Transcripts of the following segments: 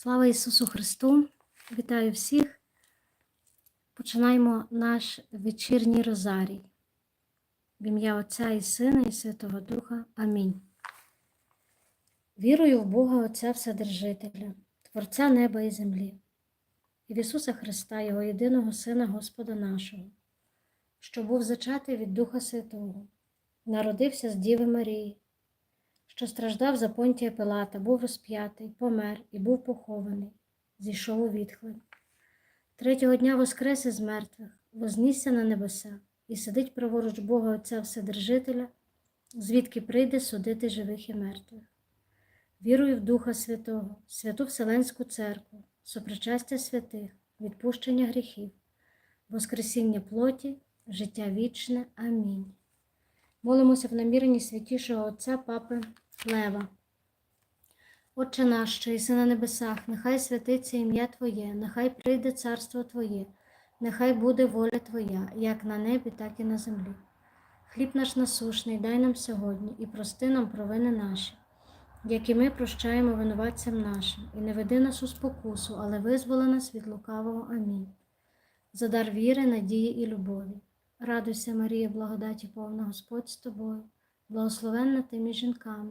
Слава Ісусу Христу! Вітаю всіх! Починаємо наш вечірній розарій. В ім'я Отця і Сина, і Святого Духа. Амінь. Вірую в Бога Отця Вседержителя, Творця неба і землі, і в Ісуса Христа, Його єдиного Сина Господа нашого, що був зачатий від Духа Святого, народився з Діви Марії що страждав за понтія Пилата, був розп'ятий, помер і був похований, зійшов у відхлень. Третього дня воскрес із мертвих, вознісся на небеса і сидить праворуч Бога Отця Вседержителя, звідки прийде судити живих і мертвих. Вірую в Духа Святого, святу Вселенську Церкву, сопричастя святих, відпущення гріхів, Воскресіння плоті, життя вічне. Амінь. Молимося в наміренні святішого Отця Папи Лева. Отче наш, що єси на небесах, нехай святиться ім'я Твоє, нехай прийде царство Твоє, нехай буде воля Твоя, як на небі, так і на землі. Хліб наш насушний дай нам сьогодні і прости нам провини наші, як і ми прощаємо винуватцям нашим, і не веди нас у спокусу, але визволи нас від лукавого. Амінь. За дар віри, надії і любові. Радуйся, Марія, благодаті повна Господь з тобою, благословенна ти між жінками,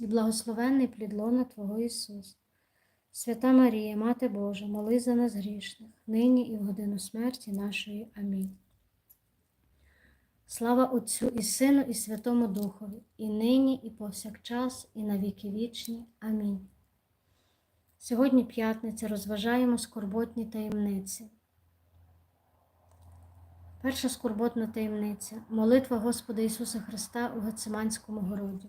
і благословенний плідлона Твого Ісус. Свята Марія, Мати Божа, моли за нас грішних, нині і в годину смерті нашої. Амінь. Слава Отцю і Сину, і Святому Духові, і нині, і повсякчас, і на віки вічні. Амінь. Сьогодні п'ятниця розважаємо скорботні таємниці. Перша скорботна таємниця молитва Господа Ісуса Христа у Гециманському городі.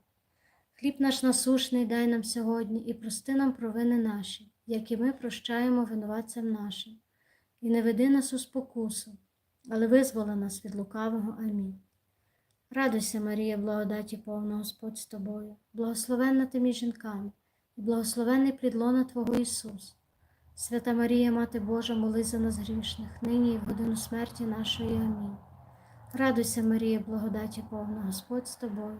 Хліб наш насушний дай нам сьогодні і прости нам провини наші, як і ми прощаємо винуватцям нашим, і не веди нас у спокусу, але визволи нас від лукавого. Амінь. Радуйся, Марія, благодаті повна Господь з тобою, благословенна ти між жінками, і благословенний плідлона Твого Ісус. Свята Марія, Мати Божа, моли за нас грішних, нині і в годину смерті нашої. Амінь. Радуйся, Марія, благодаті повна Господь з тобою,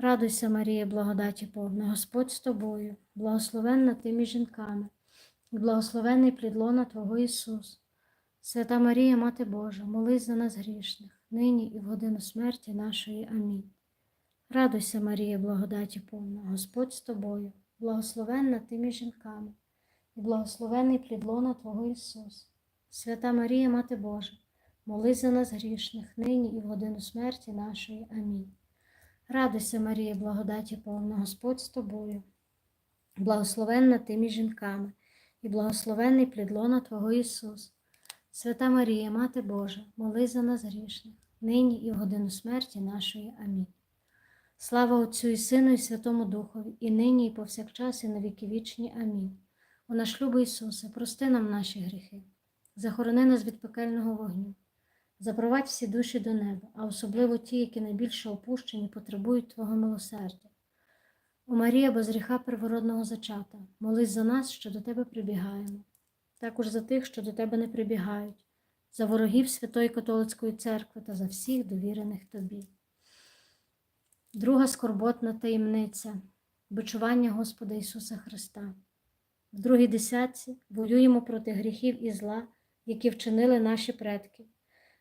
Радуйся, Марія, благодаті повна, Господь з тобою, благословенна ти між жінками, і благословенний плідлона Твого Ісус. Свята Марія, Мати Божа, молись за нас грішних, нині і в годину смерті нашої. Амінь. Радуйся, Марія, благодаті повна, Господь з тобою, благословенна ти між жінками, і благословений плід лона Твого Ісус. Свята Марія, Мати Божа, молись за нас грішних, нині і в годину смерті нашої. Амінь. Радуйся, Марія, благодаті повна, Господь з тобою, благословенна ти між жінками, і благословенний плід лона Твого Ісус. Свята Марія, Мати Божа, молись за нас грішних, нині і в годину смерті нашої. Амінь. Слава Отцю і Сину, і Святому Духові, і нині, і повсякчас, і на віки вічні. Амінь. У наш любий Ісусе, прости нам наші гріхи, захорони нас від пекельного вогню, запровадь всі душі до неба, а особливо ті, які найбільше опущені, потребують Твого милосердя. О Марія, без гріха первородного зачата, молись за нас, що до Тебе прибігаємо, також за тих, що до Тебе не прибігають, за ворогів Святої Католицької церкви та за всіх довірених Тобі. Друга скорботна таємниця бичування Господа Ісуса Христа. В другій десятці воюємо проти гріхів і зла, які вчинили наші предки,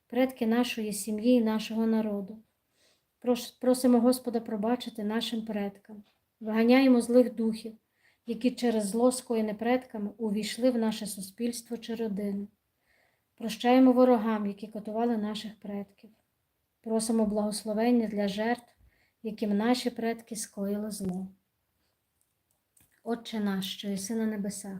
предки нашої сім'ї і нашого народу. Просимо Господа пробачити нашим предкам, виганяємо злих духів, які через зло скоєне предками увійшли в наше суспільство чи родину. Прощаємо ворогам, які катували наших предків. Просимо благословення для жертв, яким наші предки скоїли зло. Отче наш, що єси на небесах,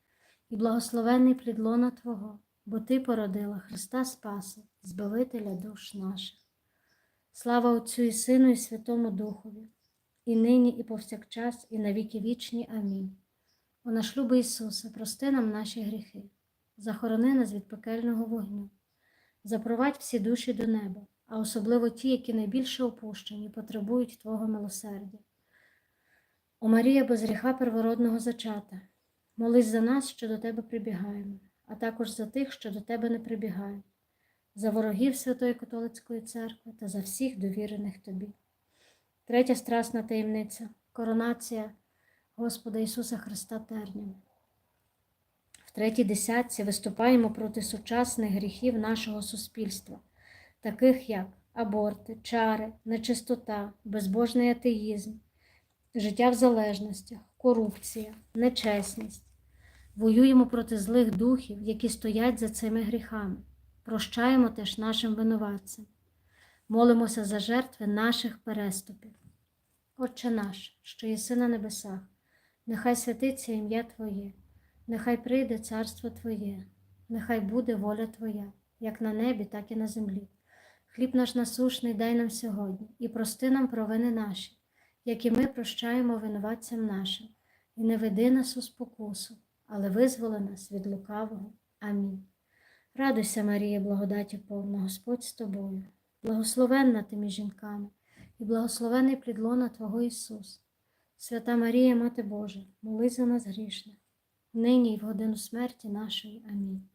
і благословенний плід лона Твого, бо Ти породила Христа Спаса, Збавителя душ наших. Слава Отцю і Сину, і Святому Духові, і нині, і повсякчас, і на віки вічні. Амінь. О наш любий Ісусе, прости нам наші гріхи, захорони нас від пекельного вогню, запровадь всі душі до неба, а особливо ті, які найбільше опущені, потребують Твого милосердя. О Марія без гріха первородного зачата, молись за нас, що до Тебе прибігаємо, а також за тих, що до Тебе не прибігають, за ворогів Святої Католицької церкви та за всіх довірених Тобі. Третя страсна таємниця коронація Господа Ісуса Христа терням. В третій десятці виступаємо проти сучасних гріхів нашого суспільства, таких як аборти, чари, нечистота, безбожний атеїзм, життя в залежностях, корупція, нечесність. Воюємо проти злих духів, які стоять за цими гріхами. Прощаємо теж нашим винуватцям. Молимося за жертви наших переступів. Отче наш, що єси на небесах, нехай святиться ім'я Твоє, нехай прийде царство Твоє, нехай буде воля Твоя, як на небі, так і на землі. Хліб наш насушний дай нам сьогодні, і прости нам провини наші, як і ми прощаємо винуватцям нашим, і не веди нас у спокусу, але визволи нас від лукавого. Амінь. Радуйся, Марія, благодаті повна, Господь з тобою, благословенна ти між жінками, і благословений плідлона Твого Ісус. Свята Марія, Мати Божа, моли за нас грішних, нині і в годину смерті нашої. Амінь.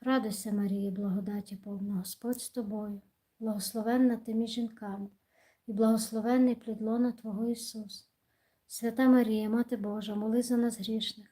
Радуйся, Марія, благодаті повна, Господь з тобою, благословенна ти між жінками, і благословенний плідлона Твого Ісус. Свята Марія, Мати Божа, моли за нас грішних,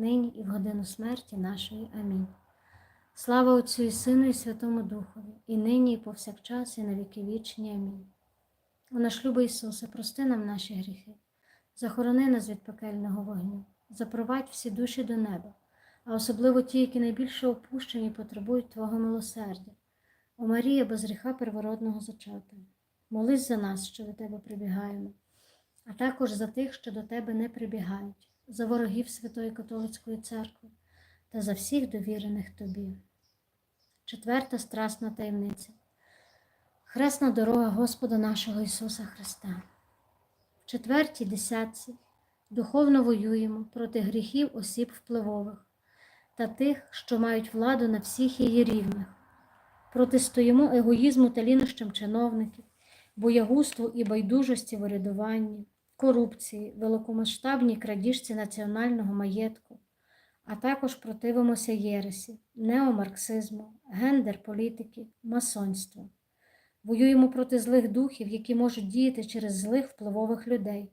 нині і в годину смерті нашої. Амінь. Слава Отцю і Сину, і Святому Духові, і нині, і повсякчас, і на віки вічні. Амінь. О наш любий Ісусе, прости нам наші гріхи, захорони нас від пекельного вогню, запровадь всі душі до неба, а особливо ті, які найбільше опущені потребують Твого милосердя. О Марія, без гріха первородного зачата. Молись за нас, що до Тебе прибігаємо, а також за тих, що до Тебе не прибігають, за ворогів Святої Католицької церкви та за всіх довірених Тобі. Четверта страсна таємниця. Хресна дорога Господа нашого Ісуса Христа. В четвертій десятці духовно воюємо проти гріхів осіб впливових та тих, що мають владу на всіх її рівнях. Протистоїмо егоїзму та лінощам чиновників, боягузтву і байдужості в урядуванні, корупції, великомасштабній крадіжці національного маєтку, а також противимося єресі, неомарксизму, гендер-політики, масонству. Воюємо проти злих духів, які можуть діяти через злих впливових людей.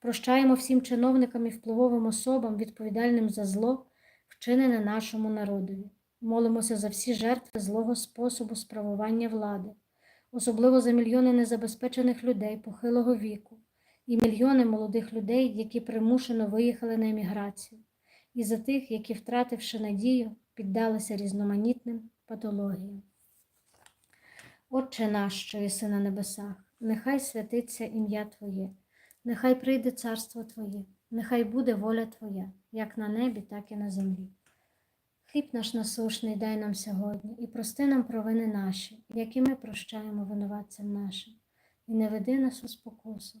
Прощаємо всім чиновникам і впливовим особам, відповідальним за зло, вчинене нашому народові. Молимося за всі жертви злого способу справування влади, особливо за мільйони незабезпечених людей похилого віку і мільйони молодих людей, які примушено виїхали на еміграцію, і за тих, які, втративши надію, піддалися різноманітним патологіям. Отче наш, що єси на небесах, нехай святиться ім'я Твоє, нехай прийде царство Твоє, нехай буде воля Твоя, як на небі, так і на землі. Хліб наш насушний дай нам сьогодні, і прости нам провини наші, як і ми прощаємо винуватцям нашим. І не веди нас у спокусу,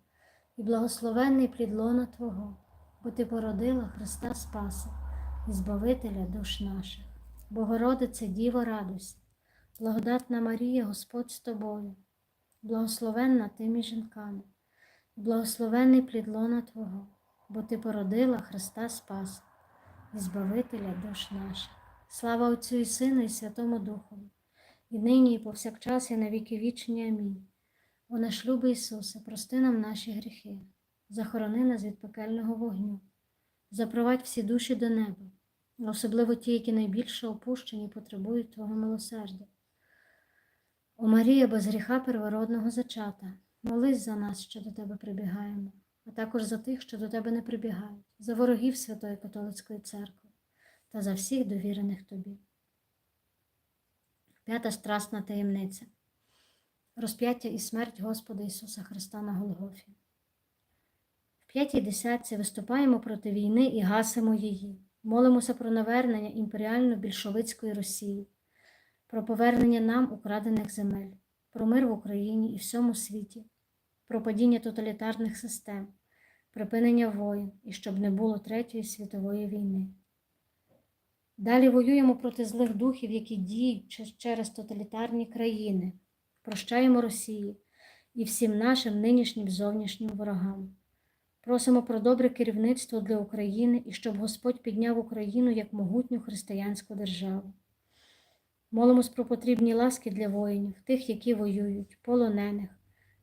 і благословенний плід лона Твого, бо Ти породила Христа Спаса і Збавителя душ наших. Богородице Діво, радуйся, благодатна Марія, Господь з тобою, благословенна ти між жінками, і благословенний плід лона Твого, бо Ти породила Христа Спаса і Збавителя душ наших. Слава Отцю і Сину, і Святому Духові, і нині, і повсякчас, і на віки вічні. Амінь. О наш любий Ісусе, прости нам наші гріхи, захорони нас від пекельного вогню, запровадь всі душі до неба, особливо ті, які найбільше опущені, і потребують Твого милосердя. О Марія, без гріха первородного зачата, молись за нас, що до Тебе прибігаємо, а також за тих, що до Тебе не прибігають, за ворогів Святої Католицької церкви та за всіх довірених Тобі. П'ята страсна таємниця. Розп'яття і смерть Господа Ісуса Христа на Голгофі. В п'ятій десятці виступаємо проти війни і гасимо її. Молимося про навернення імперіально-більшовицької Росії, про повернення нам украдених земель, про мир в Україні і всьому світі, про падіння тоталітарних систем, припинення воїн і щоб не було Третьої світової війни. Далі воюємо проти злих духів, які діють через тоталітарні країни, прощаємо Росії і всім нашим нинішнім зовнішнім ворогам. Просимо про добре керівництво для України і щоб Господь підняв Україну як могутню християнську державу. Молимось про потрібні ласки для воїнів, тих, які воюють, полонених,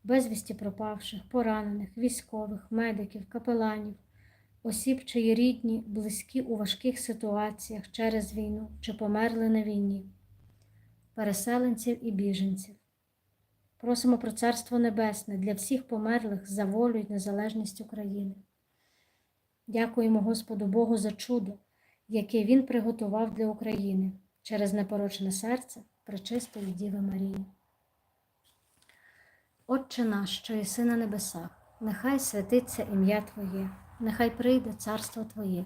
безвісті пропавших, поранених, військових, медиків, капеланів, осіб, чиї рідні, близькі у важких ситуаціях через війну чи померли на війні, переселенців і біженців. Просимо про Царство Небесне для всіх померлих за волю й незалежність України. Дякуємо Господу Богу за чудо, яке Він приготував для України через непорочне серце пречистої Діви Марії. Отче наш, що єси на небесах, нехай святиться ім'я Твоє, нехай прийде царство Твоє,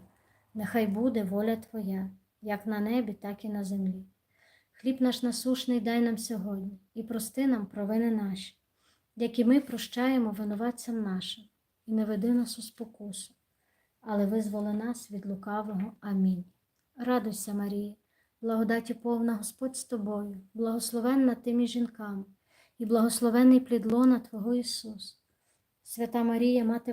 нехай буде воля Твоя, як на небі, так і на землі. Хліб наш насушний дай нам сьогодні і прости нам провини наші, як і ми прощаємо винуватцям нашим, і не веди нас у спокусу, але визволи нас від лукавого. Амінь. Радуйся, Марія, благодаті повна Господь з тобою, благословенна ти між жінками, і благословенний плід лона Твого Ісус. Свята Марія, Мати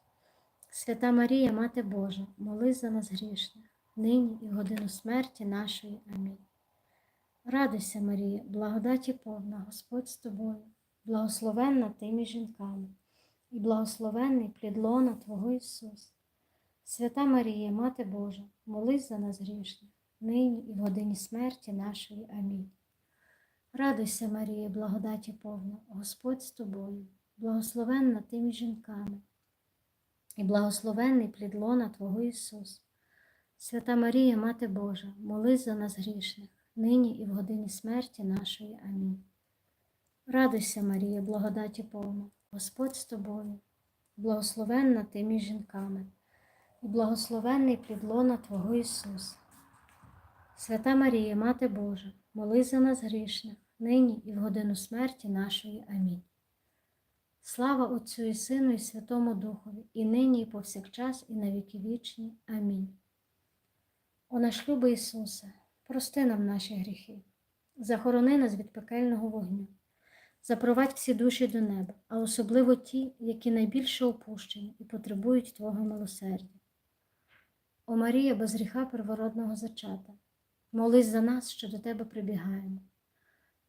Свята Марія, Мати Божа, молись за нас грішних, нині і в годину смерті нашої. Амінь. Радуйся, Марія, благодаті повна, Господь з тобою, благословенна ти між жінками, і благословенний плід лона Твого Ісус. Свята Марія, Мати Божа, молись за нас грішних, нині і в годині смерті нашої. Амінь. Радуйся, Марія, благодаті повна, Господь з тобою, благословенна ти між жінками, і благословенний плід лона Твого Ісус. Свята Марія, Мати Божа, молись за нас грішних, нині і в годині смерті нашої. Амінь. Радуйся, Марія, благодаті повна, Господь з тобою, благословенна ти між жінками, і благословенний плід лона Твого Ісус. Свята Марія, Мати Божа, молись за нас грішних, нині і в годину смерті нашої. Амінь. Слава Отцю і Сину, і Святому Духові, і нині, і повсякчас, і на віки вічні. Амінь. О наш любий Ісусе, прости нам наші гріхи, захорони нас від пекельного вогню, запровадь всі душі до неба, а особливо ті, які найбільше опущені і потребують Твого милосердя. О Марія, без гріха первородного зачата, молись за нас, що до Тебе прибігаємо,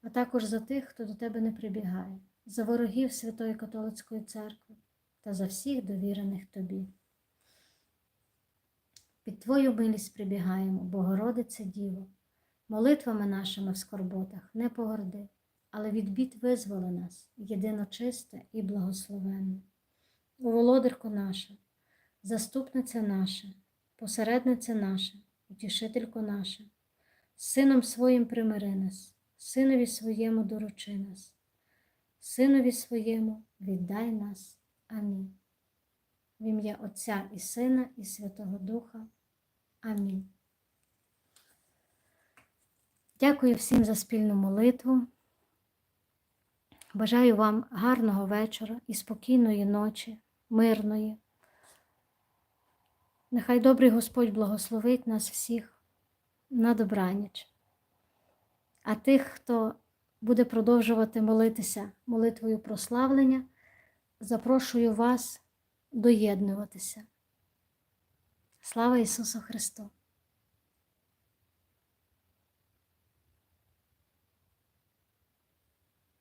а також за тих, хто до Тебе не прибігає, за ворогів Святої Католицької церкви та за всіх довірених Тобі. Під Твою милість прибігаємо, Богородице Діво, молитвами нашими в скорботах не погорди, але від бід визволи нас, єдино чисте і благословенне. О володарко наша, заступниця наша, посередниця наша, утішителько наша, Сином своїм примири нас, Синові своєму доручи нас, Синові своєму віддай нас. Амінь. В ім'я Отця і Сина, і Святого Духа. Амінь. Дякую всім за спільну молитву. Бажаю вам гарного вечора і спокійної ночі, мирної. Нехай добрий Господь благословить нас всіх на добраніч. А тих, хто буде продовжувати молитися молитвою прославлення, запрошую вас доєднуватися. Слава Ісусу Христу!